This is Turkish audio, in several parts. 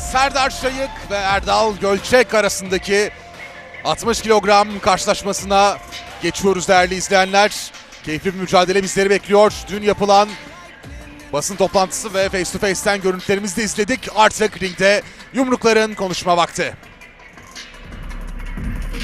Serdar Şayık ve Erdal Gölçek arasındaki 60 kilogram karşılaşmasına geçiyoruz değerli izleyenler. Keyifli bir mücadele bizleri bekliyor. Dün yapılan basın toplantısı ve face to face'ten görüntülerimizi de izledik. Artık ringde yumrukların konuşma vakti.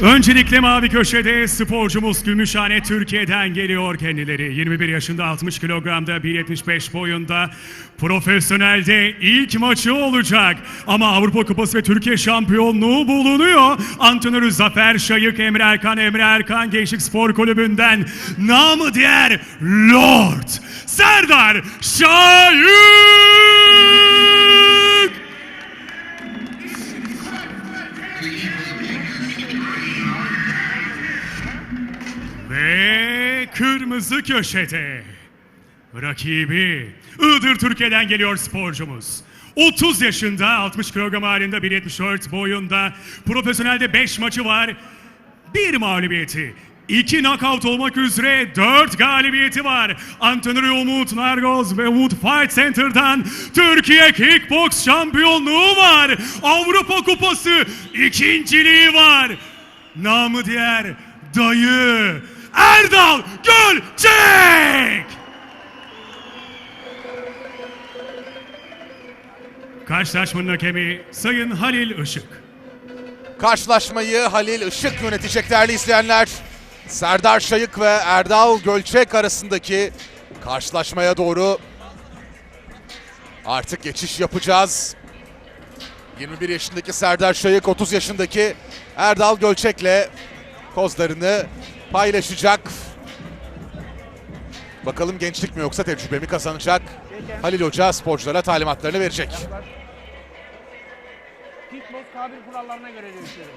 Öncelikle mavi köşede sporcumuz Gümüşhane Türkiye'den geliyor kendileri. 21 yaşında 60 kilogramda 1.75 boyunda profesyonelde ilk maçı olacak. Ama Avrupa Kupası ve Türkiye şampiyonluğu bulunuyor. Antrenörü Zafer Şayık Emre Erkan Emre Erkan Gençlik Spor Kulübü'nden namı diğer Lord Serdar Şayık. Kırmızı köşede rakibi Iğdır Türkiye'den geliyor sporcumuz. 30 yaşında 60 kilogram halinde 1.74 boyunda profesyonelde 5 maçı var. Bir mağlubiyeti. 2 knockout olmak üzere 4 galibiyeti var. Antrenörü Umut Nargoz ve Umut Fight Center'dan Türkiye Kickbox şampiyonluğu var. Avrupa Kupası ikinciliği var. Namı diğer dayı Erdal Gölçek. Karşılaşmanın hakemi Sayın Halil Işık. Karşılaşmayı Halil Işık yönetecek değerli izleyenler. Serdar Şayık ve Erdal Gölçek arasındaki karşılaşmaya doğru artık geçiş yapacağız. 21 yaşındaki Serdar Şayık 30 yaşındaki Erdal Gölçek'le kozlarını paylaşacak. Bakalım gençlik mi yoksa tecrübe mi kazanacak? Halil Hoca sporculara talimatlarını verecek. Kickbox tabir kurallarına göre dövüşüyoruz.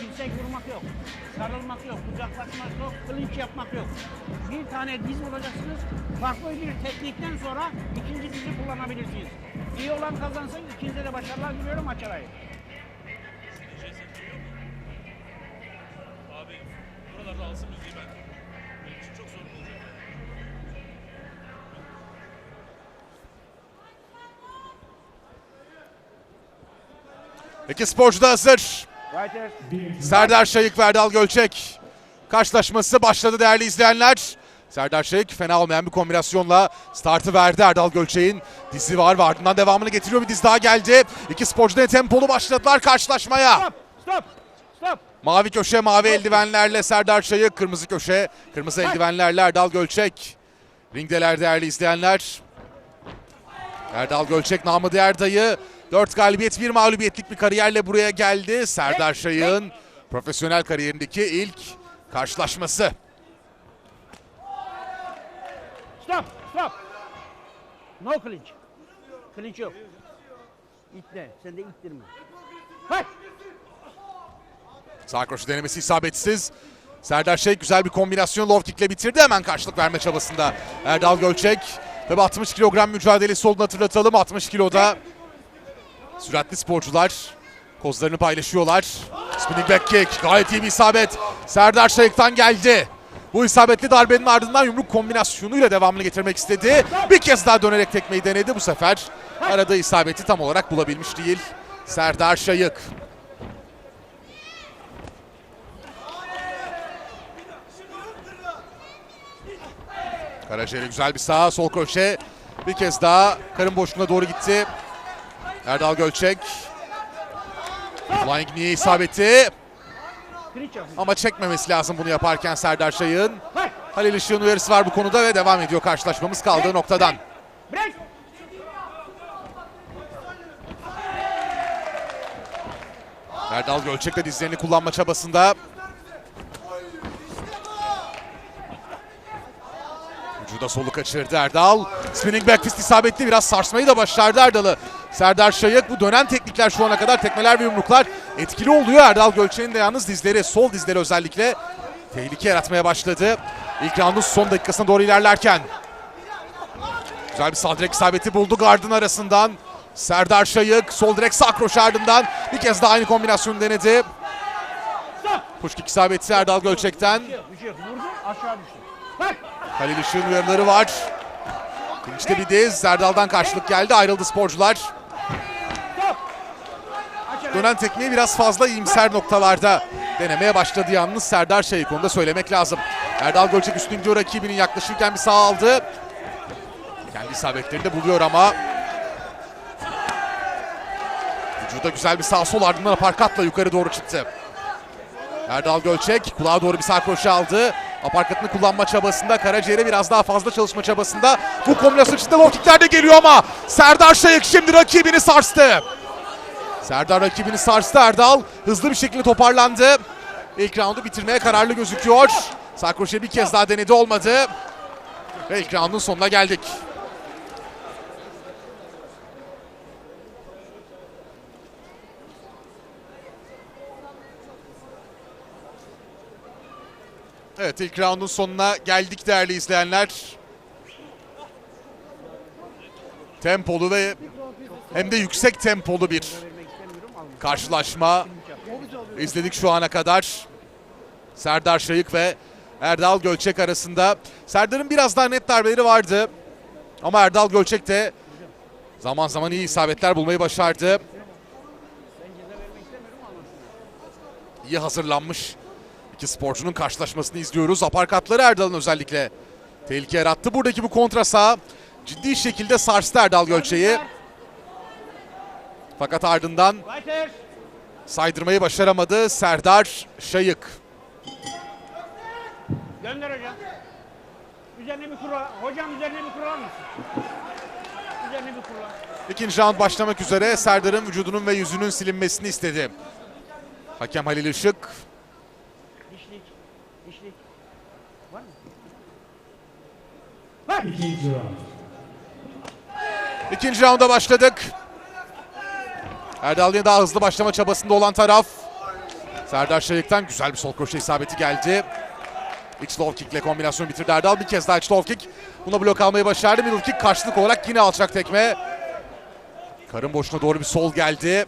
Dirsek vurmak yok, sarılmak yok, kucaklaşmak yok, kılıç yapmak yok. Bir tane diz vuracaksınız, farklı bir teknikten sonra ikinci dizi kullanabilirsiniz. İyi olan kazansın, ikincide de başarılar diliyorum, maç buralarda alsın müziği ben. Benim için çok sorun olacak. İki sporcu da hazır. Serdar Şayık ve Erdal Gölçek karşılaşması başladı değerli izleyenler. Serdar Şayık fena olmayan bir kombinasyonla startı verdi. Erdal Gölçek'in dizi var ve ardından devamını getiriyor. Bir diz daha geldi. İki sporcu da tempolu başladılar karşılaşmaya. Stop, stop. Mavi köşe mavi eldivenlerle Serdar Şayık. Kırmızı köşe kırmızı eldivenlerle Erdal Gölçek. Ringdeler değerli izleyenler. Erdal Gölçek namı diğer dayı. 4 galibiyet bir mağlubiyetlik bir kariyerle buraya geldi. Serdar Şayık'ın profesyonel kariyerindeki ilk karşılaşması. Stop, stop. No clinch. Clinch yok. İtle, sen de ittirme. Hay! Sağ kroşe denemesi isabetsiz. Serdar Şayık güzel bir kombinasyon low kickle bitirdi. Hemen karşılık verme çabasında Erdal Gölçek. Tabi 60 kilogram mücadelesi olduğunu hatırlatalım. 60 kiloda süratli sporcular kozlarını paylaşıyorlar. Spinning back kick gayet iyi bir isabet. Serdar Şayık'tan geldi. Bu isabetli darbenin ardından yumruk kombinasyonuyla devamını getirmek istedi. Bir kez daha dönerek tekmeyi denedi. Bu sefer aradığı isabeti tam olarak bulabilmiş değil. Serdar Şayık. Karaciğeri güzel bir sağ, sol kroşe. Bir kez daha karın boşluğuna doğru gitti. Erdal Gölçek. Flying knee isabeti. Ama çekmemesi lazım bunu yaparken Serdar Şayık'ın. Hay! Halil Işık'ın uyarısı var bu konuda ve devam ediyor karşılaşmamız kaldığı noktadan. Break! Erdal Gölçek de dizlerini kullanma çabasında. Vücuda solu kaçırdı Erdal. Spinning back fist isabetli biraz sarsmayı da başardı Erdal'ı. Serdar Şayık bu dönen teknikler şu ana kadar tekmeler ve yumruklar etkili oluyor. Erdal Gölçek'in de yalnız dizleri, sol dizleri özellikle tehlike yaratmaya başladı. İlk roundun son dakikasına doğru ilerlerken. Güzel bir sağ direk isabeti buldu gardın arasından. Serdar Şayık sol direk sağ kroşe ardından bir kez daha aynı kombinasyonu denedi. Push kick isabeti Erdal Gölçek'ten. Aşağı düştü. Halil Işık'ın uyarıları var. İşte bir diz. Erdal'dan karşılık geldi. Ayrıldı sporcular. Dönen tekmeyi biraz fazla iyimser noktalarda denemeye başladı yalnız Serdar Şahik onu da söylemek lazım. Erdal Gölçek üstün gidiyor rakibinin yaklaşırken bir sağ aldı. Kendi isabetlerini de buluyor ama Vücuda güzel bir sağ sol ardından aparkatla yukarı doğru çıktı. Erdal Gölçek kulağa doğru bir sağ kroşe aldı. Aparkatını kullanma çabasında, karaciğere biraz daha fazla çalışma çabasında. Bu kombinasyon içinde low kickler de geliyor ama Serdar Şayık şimdi rakibini sarstı. Serdar rakibini sarstı Erdal. Hızlı bir şekilde toparlandı. İlk roundu bitirmeye kararlı gözüküyor. Sağ kroşe bir kez daha denedi olmadı. Ve ilk roundun sonuna geldik. Evet ilk roundun sonuna geldik değerli izleyenler. Tempolu ve hem de yüksek tempolu bir karşılaşma izledik şu ana kadar. Serdar Şayık ve Erdal Gölçek arasında. Serdar'ın biraz daha net darbeleri vardı. Ama Erdal Gölçek de zaman zaman iyi isabetler bulmayı başardı. İyi hazırlanmış İki sporcunun karşılaşmasını izliyoruz. Aparkatları Erdal'ın özellikle tehlike yarattı. Buradaki bu kontra sağ ciddi şekilde sarstı Erdal Gölçe'yi. Fakat ardından saydırmayı başaramadı Serdar Şayık. Gönder hocam. Üzerine bir kural. Hocam üzerine bir kural mısın? Üzerine bir kural. İkinci round başlamak üzere Serdar'ın vücudunun ve yüzünün silinmesini istedi. Hakem Halil Işık Dişlik. Dişlik. Var mı? Var. İkinci rounda başladık. Erdal yine daha hızlı başlama çabasında olan taraf. Serdar Şayık'tan güzel bir sol kroşe isabeti geldi. İç low kick ile kombinasyon bitirdi Erdal. Bir kez daha iç low kick. Buna blok almayı başardı. Middle kick karşılık olarak yine alçak tekme. Karın boşuna doğru bir sol geldi.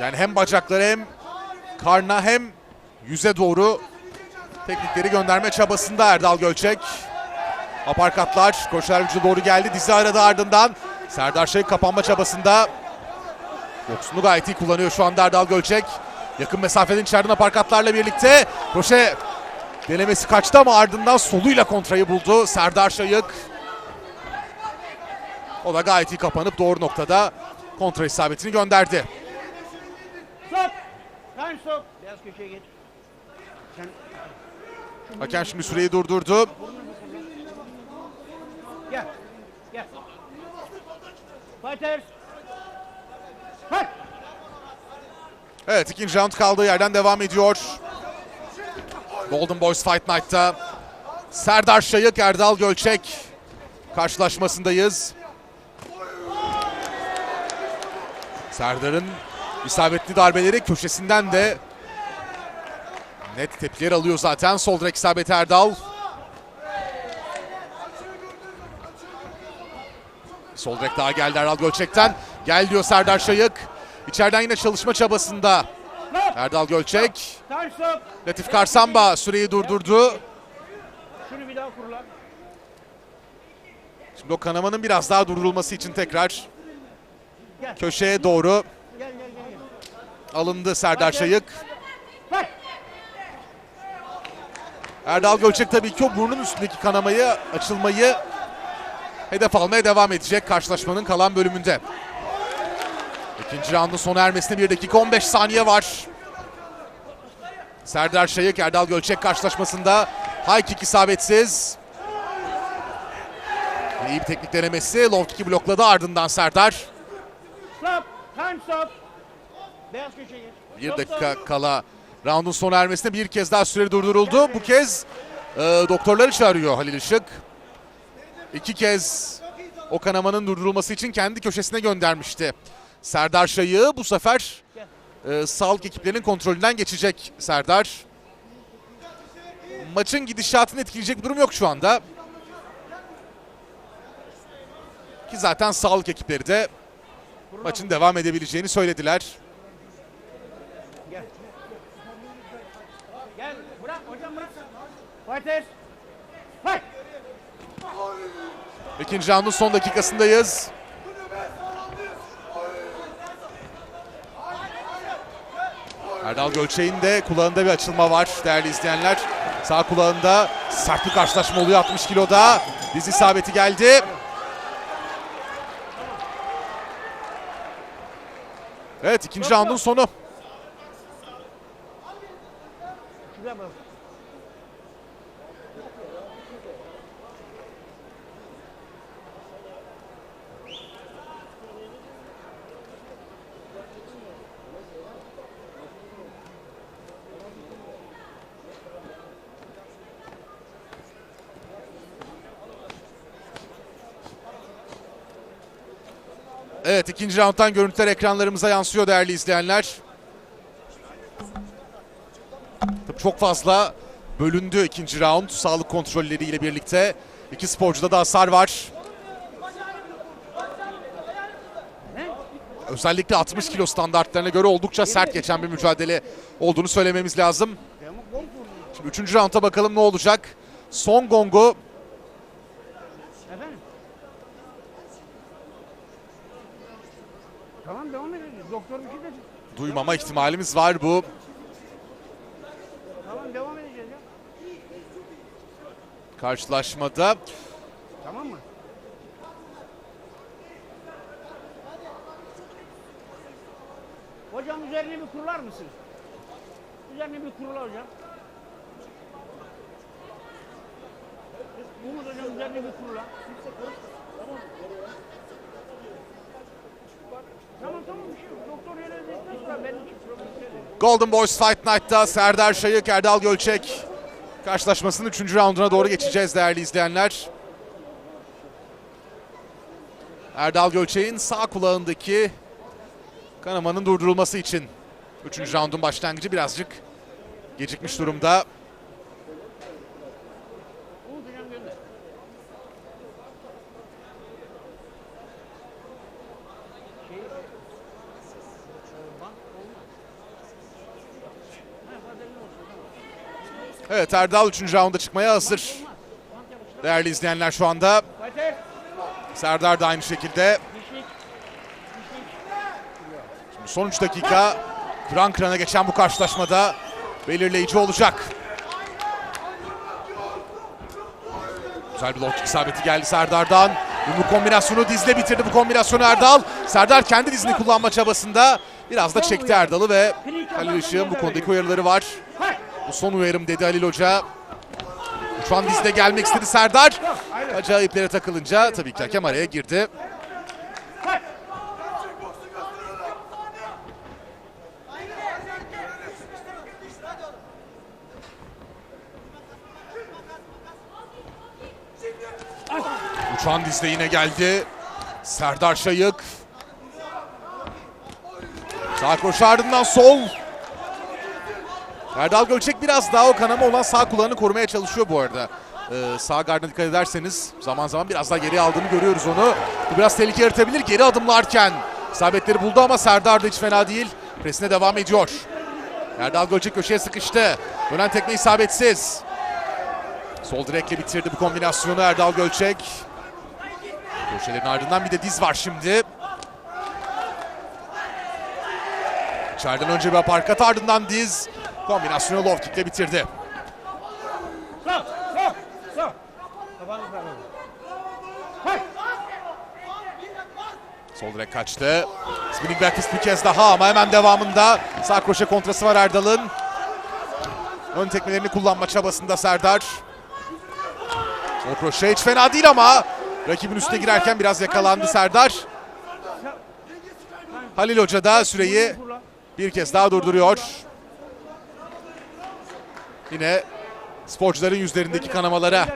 Yani hem bacakları hem karna hem yüze doğru teknikleri gönderme çabasında Erdal Gölçek. Aparkatlar koşular vücuda doğru geldi. Dizi aradı ardından. Serdar Şayık kapanma çabasında. Boksunu gayet iyi kullanıyor şu anda Erdal Gölçek. Yakın mesafeden içeriden aparkatlarla birlikte. Kroşe denemesi kaçtı ama ardından soluyla kontrayı buldu Serdar Şayık. O da gayet iyi kapanıp doğru noktada kontra isabetini gönderdi. Time stop. Beyaz köşeye geç. Hakem şimdi süreyi durdurdu. gel. Gel. Fighters. Fight. Evet ikinci round kaldığı yerden devam ediyor. Golden Boys Fight Night'ta Serdar Şayık, Erdal Gölçek karşılaşmasındayız. Serdar'ın isabetli darbeleri köşesinden de net tepkiler alıyor zaten. Sol direk isabeti Erdal. Sol direk daha geldi Erdal Gölçek'ten. Gel diyor Serdar Şayık. İçeriden yine çalışma çabasında Erdal Gölçek. Latif Karsamba süreyi durdurdu. Şunu bir daha kurulan. Şimdi o kanamanın biraz daha durdurulması için tekrar köşeye doğru alındı Serdar Şayık. Fight. Erdal Gölçek tabii ki o burnun üstündeki kanamayı, açılmayı hedef almaya devam edecek karşılaşmanın kalan bölümünde. İkinci roundun sona ermesine 1 dakika 15 saniye var. Serdar Şayık, Erdal Gölçek karşılaşmasında high kick isabetsiz. İyi bir teknik denemesi. Low kick'i blokladı ardından Serdar. Bir dakika kala roundun sona ermesine bir kez daha süre durduruldu. Bu kez e, doktorları çağırıyor Halil Işık. İki kez o kanamanın durdurulması için kendi köşesine göndermişti. Serdar Şayık'ı bu sefer e, sağlık ekiplerinin kontrolünden geçecek Serdar. Maçın gidişatını etkileyecek bir durum yok şu anda. Ki zaten sağlık ekipleri de maçın devam edebileceğini söylediler. Gel. Gel. Fighters. Fight. İkinci roundun son dakikasındayız. Erdal Gölçek'in de kulağında bir açılma var değerli izleyenler. Sağ kulağında sert bir karşılaşma oluyor 60 kiloda. Diz isabeti geldi. Evet ikinci roundun sonu. Evet ikinci rounddan görüntüler ekranlarımıza yansıyor değerli izleyenler. Tabii çok fazla bölündü ikinci round sağlık kontrolleriyle birlikte. İki sporcuda da hasar var. Özellikle 60 kilo standartlarına göre oldukça sert geçen bir mücadele olduğunu söylememiz lazım. Şimdi üçüncü rounda bakalım ne olacak. Son gongu Tamam devam edelim. Doktor bir şey dedi. duymama ihtimalimiz var bu. Tamam devam edeceğiz ya. Karşılaşmada Tamam mı? Hocam üzerine bir kurular mısınız? Üzerine bir kurula hocam. Umut hocam üzerine bir kurula. Tamam tamam bir şey yok. Doktor yere dedikten sonra benim için problem değil. Golden Boys Fight Night'ta Serdar Şayık, Erdal Gölçek karşılaşmasının 3. raunduna doğru geçeceğiz değerli izleyenler. Erdal Gölçek'in sağ kulağındaki kanamanın durdurulması için 3. raundun başlangıcı birazcık gecikmiş durumda. Umut hocam gönder. Şey, bak olmaz. Ha, haberin olsun, tamam. Evet Erdal 3. raunda çıkmaya hazır. Değerli izleyenler şu anda. Serdar da aynı şekilde. Dişlik. Son 3 dakika kıran kırana geçen bu karşılaşmada belirleyici olacak. Güzel bir low isabeti geldi Serdar'dan. Bu kombinasyonu dizle bitirdi bu kombinasyonu Erdal. Serdar kendi dizini kullanma çabasında biraz da çekti Erdal'ı ve Halil Işık'ın bu konudaki uyarıları var. Bu son uyarım dedi Halil Hoca. Şu an dizde gelmek istedi Serdar. Bacağı iplere takılınca tabii ki hakem araya girdi. Uçan dizde yine geldi. Serdar Şayık. Sağ koşu ardından sol. Erdal Gölçek biraz daha o kanama olan sağ kulağını korumaya çalışıyor bu arada. Ee, sağ gardına dikkat ederseniz zaman zaman biraz daha geri aldığını görüyoruz onu. Bu biraz tehlike yaratabilir geri adımlarken. İsabetleri buldu ama Serdar da hiç fena değil. Presine devam ediyor. Erdal Gölçek köşeye sıkıştı. Dönen tekme isabetsiz. Sol direkle bitirdi bu kombinasyonu Erdal Gölçek. Köşelerin ardından bir de diz var şimdi. İçeriden önce bir aparkat ardından diz. Kombinasyonu low kickle bitirdi. Sol. Sol. Direk kaçtı. Spinning back bir kez daha ama hemen devamında sağ kroşe kontrası var Erdal'ın. Ön tekmelerini kullanma çabasında Serdar. Sol kroşe hiç fena değil ama rakibin üstüne girerken biraz yakalandı Serdar. Halil Hoca da süreyi bir kez daha durduruyor. Yine sporcuların yüzlerindeki kanamalara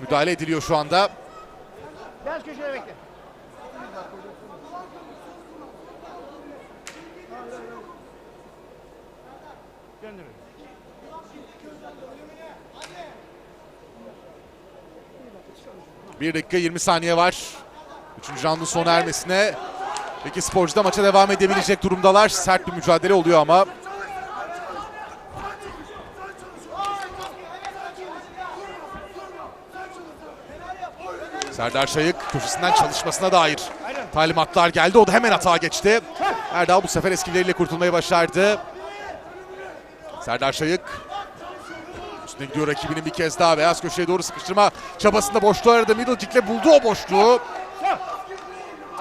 müdahale ediliyor şu anda. Köşede bekle. 1 dakika 20 saniye var. Üçüncü roundun sona ermesine. Peki sporcu da maça devam edebilecek durumdalar. Sert bir mücadele oluyor ama. Serdar Şayık köşesinden çalışmasına dair talimatlar geldi. O da hemen atağa geçti. Erdal bu sefer eskileriyle kurtulmayı başardı. Serdar Şayık üstüne gidiyor rakibinin bir kez daha beyaz köşeye doğru sıkıştırma çabasında boşluğu aradı. Middle kick'le buldu o boşluğu.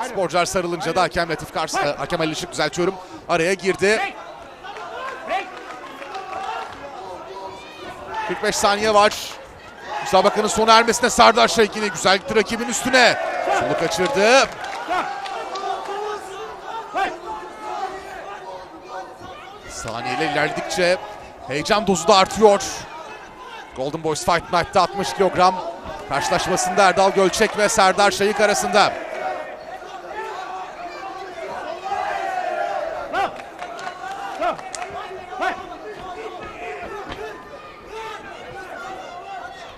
Sporcular sarılınca da hakem Latif Kars, e, hakem Ali Işık düzeltiyorum araya girdi. 45 saniye var. Müsabakanın sona ermesine Şayk yine güzel gitti rakibin üstüne. Solu kaçırdı. Saniyeler ilerledikçe heyecan dozu da artıyor. Golden Boys Fight Night'ta 60 kilogram karşılaşmasında Erdal Gölçek ve Serdar Şayık arasında.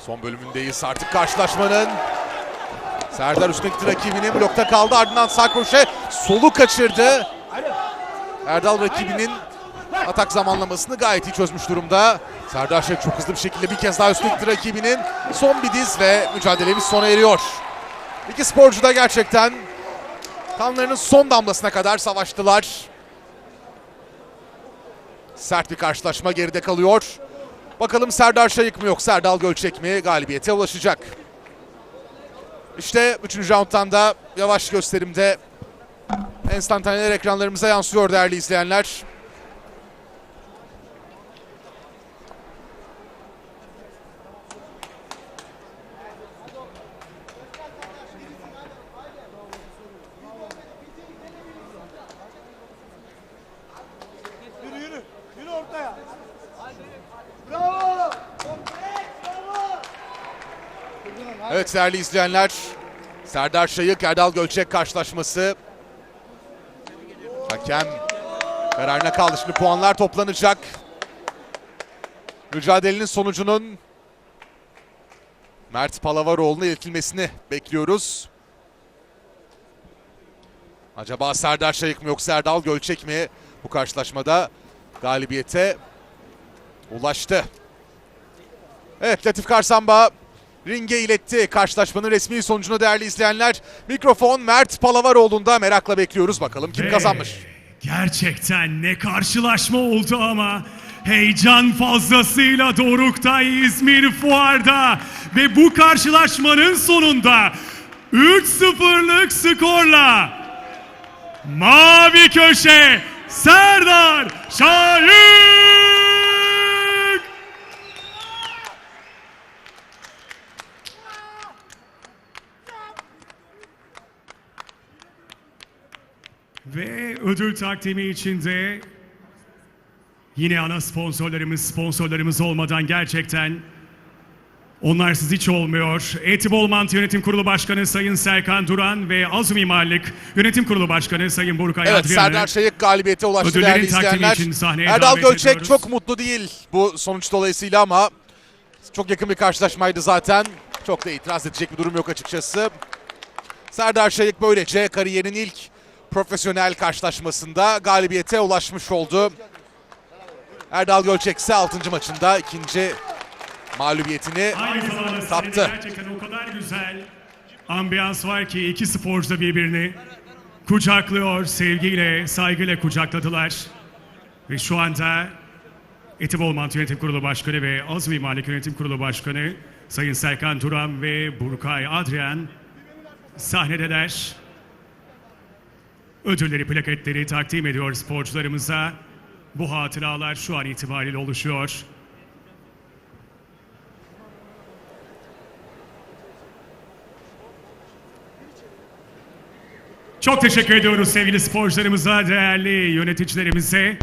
Son bölümündeyiz artık karşılaşmanın. Serdar üstüne gitti rakibinin blokta kaldı ardından sağ kroşe solu kaçırdı. Erdal rakibinin atak zamanlamasını gayet iyi çözmüş durumda. Serdar Şek çok hızlı bir şekilde bir kez daha üstüne rakibinin. Son bir diz ve mücadelemiz sona eriyor. İki sporcu da gerçekten kanlarının son damlasına kadar savaştılar. Sert bir karşılaşma geride kalıyor. Bakalım Serdar Şayık mı yoksa Erdal Gölçek mi galibiyete ulaşacak. İşte 3. rounddan da yavaş gösterimde enstantaneler ekranlarımıza yansıyor değerli izleyenler. Evet değerli izleyenler. Serdar Şayık, Erdal Gölçek karşılaşması. Hakem kararına kaldı. Şimdi puanlar toplanacak. Mücadelenin sonucunun Mert Palavaroğlu'na iletilmesini bekliyoruz. Acaba Serdar Şayık mı yoksa Erdal Gölçek mi bu karşılaşmada galibiyete ulaştı? Evet Latif Karsamba ringe iletti karşılaşmanın resmi sonucunu değerli izleyenler. Mikrofon Mert Palavaroğlu'nda merakla bekliyoruz. Bakalım kim kazanmış? Gerçekten ne karşılaşma oldu ama heyecan fazlasıyla Doruk'ta İzmir Fuar'da ve bu karşılaşmanın sonunda 3-0'lık skorla Mavi Köşe Serdar Şahik Ve ödül takdimi içinde yine ana sponsorlarımız sponsorlarımız olmadan gerçekten onlarsız hiç olmuyor. Etibol Mant Yönetim Kurulu Başkanı Sayın Serkan Duran ve Azmi Mallik Yönetim Kurulu Başkanı Sayın Burkay Evet Adrian'ı Serdar Şayık galibiyete ulaştı Ödüllerin değerli takdimi izleyenler. için sahneye Erdal davet Gölçek ediyoruz. çok mutlu değil bu sonuç dolayısıyla ama çok yakın bir karşılaşmaydı zaten. Çok da itiraz edecek bir durum yok açıkçası. Serdar Şayık böylece kariyerin ilk profesyonel karşılaşmasında galibiyete ulaşmış oldu. Erdal Gölçek ise 6. maçında ikinci mağlubiyetini Taptı. gerçekten o kadar güzel ambiyans var ki iki sporcu da birbirini kucaklıyor, sevgiyle, saygıyla kucakladılar. Ve şu anda Etibol Mant Yönetim Kurulu Başkanı ve Azmi Malik Yönetim Kurulu Başkanı Sayın Serkan Turan ve Burkay Adrian sahnedeler. Ödülleri, plaketleri takdim ediyor sporcularımıza. Bu hatıralar şu an itibariyle oluşuyor. Çok teşekkür ediyoruz sevgili sporcularımıza, değerli yöneticilerimize.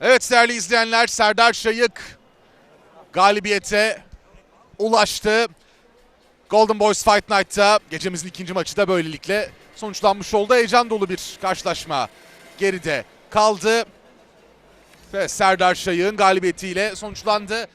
Evet değerli izleyenler Serdar Şayık galibiyete ulaştı. Golden Boys Fight Night'ta gecemizin ikinci maçı da böylelikle sonuçlanmış oldu. Heyecan dolu bir karşılaşma geride kaldı. Ve Serdar Şayık'ın galibiyetiyle sonuçlandı.